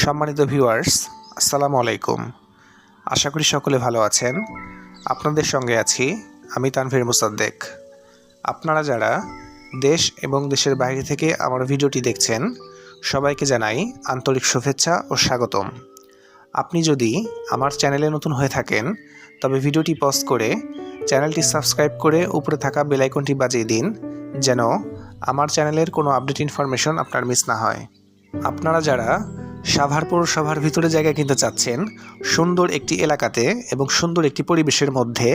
সম্মানিত ভিউয়ার্স আসসালামু আলাইকুম। আশা করি সকলে ভালো আছেন। আপনাদের সঙ্গে আছি আমি তানভীর মুসাদ্দেক। আপনারা যারা দেশ এবং দেশের বাইরে থেকে আমার ভিডিওটি দেখছেন, সবাইকে জানাই আন্তরিক শুভেচ্ছা ও স্বাগতম। আপনি যদি আমার চ্যানেলে নতুন হয়ে থাকেন, তবে ভিডিওটি পজ করে চ্যানেলটি সাবস্ক্রাইব করে উপরে থাকা বেলাইকনটি বাজিয়ে দিন, যেন আমার চ্যানেলের কোনো আপডেট ইনফরমেশন আপনার মিস না হয়। আপনারা যারা সাভার পৌরসভার ভিতরে জায়গা কিনতে চাচ্ছেন। সুন্দর একটি এলাকাতে এবং সুন্দর একটি পরিবেশের মধ্যে।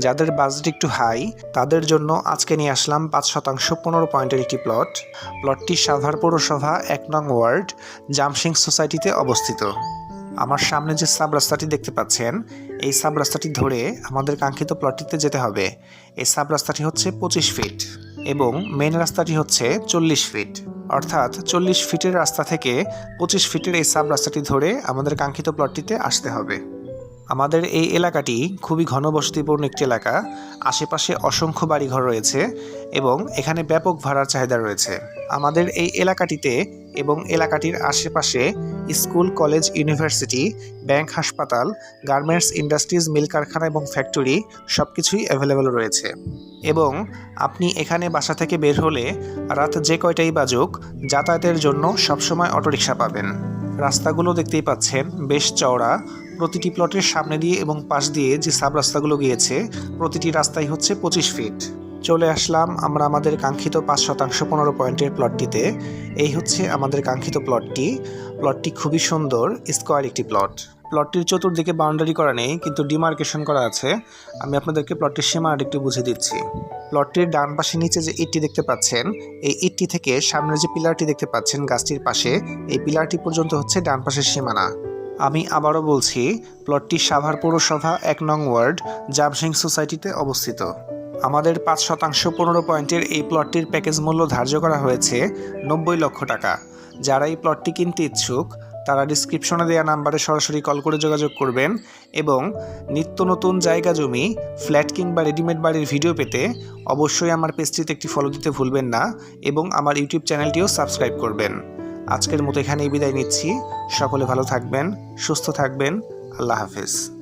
যাদের বাজেট একটু হাই তাদের জন্য আজকে নিয়ে আসলাম পাঁচ শতাংশ পনেরো পয়েন্টের একটি প্লট প্লটটি সাভার পৌরসভা এক নং ওয়ার্ড জামসিং সোসাইটিতে অবস্থিত। আমার সামনে যে সাব রাস্তাটি দেখতে পাচ্ছেন, এই সাব রাস্তাটি ধরে আমাদের কাঙ্ক্ষিত প্লটটিতে যেতে হবে। এই সাব রাস্তাটি হচ্ছে পঁচিশ ফিট এবং মেন রাস্তাটি হচ্ছে চল্লিশ ফিট অর্থাৎ চল্লিশ ফিটের রাস্তা থেকে পঁচিশ ফিটের এই সাব রাস্তাটি ধরে আমাদের কাঙ্ক্ষিত প্লটটিতে আসতে হবে। আমাদের এই এলাকাটি খুবই ঘনবসতিপূর্ণ একটি এলাকা। আশেপাশে অসংখ্য বাড়িঘর রয়েছে এবং এখানে ব্যাপক ভাড়ার চাহিদা রয়েছে। আমাদের এই এলাকাটিতে এবং এলাকাটির আশেপাশে স্কুল, কলেজ, ইউনিভার্সিটি, ব্যাংক, হাসপাতাল, গার্মেন্টস ইন্ডাস্ট্রিজ, মিল কারখানা এবং ফ্যাক্টরি সব কিছুই অ্যাভেলেবেল রয়েছে। এবং আপনি এখানে বাসা থেকে বের হলে রাত যে কয়টাই বাজুক, যাতায়াতের জন্য সবসময় অটোরিকশা পাবেন। রাস্তাগুলো দেখতেই পাচ্ছেন, বেশ চওড়া। প্রতিটি প্লটের সামনে দিয়ে এবং পাশ দিয়ে যে সাব রাস্তাগুলো গিয়েছে, প্রতিটি রাস্তাই হচ্ছে পঁচিশ ফিট চলে আসলাম আমরা আমাদের কাঙ্ক্ষিত পাঁচ শতাংশ পনেরো পয়েন্টের প্লটটিতে। এই হচ্ছে আমাদের কাঙ্ক্ষিত প্লটটি। প্লটটি খুবই সুন্দর, স্কোয়ার একটি প্লট। প্লটটির চতুর্দিকে বাউন্ডারি করা নেই, কিন্তু ডিমার্কেশন করা আছে। আমি আপনাদেরকে প্লটটির সীমানাটা একটু বুঝিয়ে দিচ্ছি। প্লটটির ডান পাশে নিচে যে ইটটি দেখতে পাচ্ছেন, এই ইটটি থেকে সামনে যে পিলারটি দেখতে পাচ্ছেন গাছটির পাশে, এই পিলারটি পর্যন্ত হচ্ছে ডান পাশের সীমানা। আমি আবারও বলছি, প্লটটি সাভার পৌরসভা এক নং ওয়ার্ড জামসিং সোসাইটিতে অবস্থিত। আমাদের পাঁচ শতাংশ পনেরো পয়েন্টের এই প্লটটির প্যাকেজ মূল্য ধার্য করা হয়েছে নব্বই লক্ষ টাকা। যারা এই প্লটটি কিনতে ইচ্ছুক, তারা ডিসক্রিপশনে দেওয়া নাম্বারে সরাসরি কল করে যোগাযোগ করবেন এবং নিত্য নতুন জায়গা জমি, ফ্ল্যাট কিংবা রেডিমেড বাড়ির ভিডিও পেতে অবশ্যই আমার পেজটিতে একটি ফলো দিতে ভুলবেন না এবং আমার ইউটিউব চ্যানেলটিও সাবস্ক্রাইব করবেন। আজকের মতো এখানেই বিদায় নিচ্ছি। সকলে ভালো থাকবেন সুস্থ থাকবেন। আল্লাহ হাফেজ।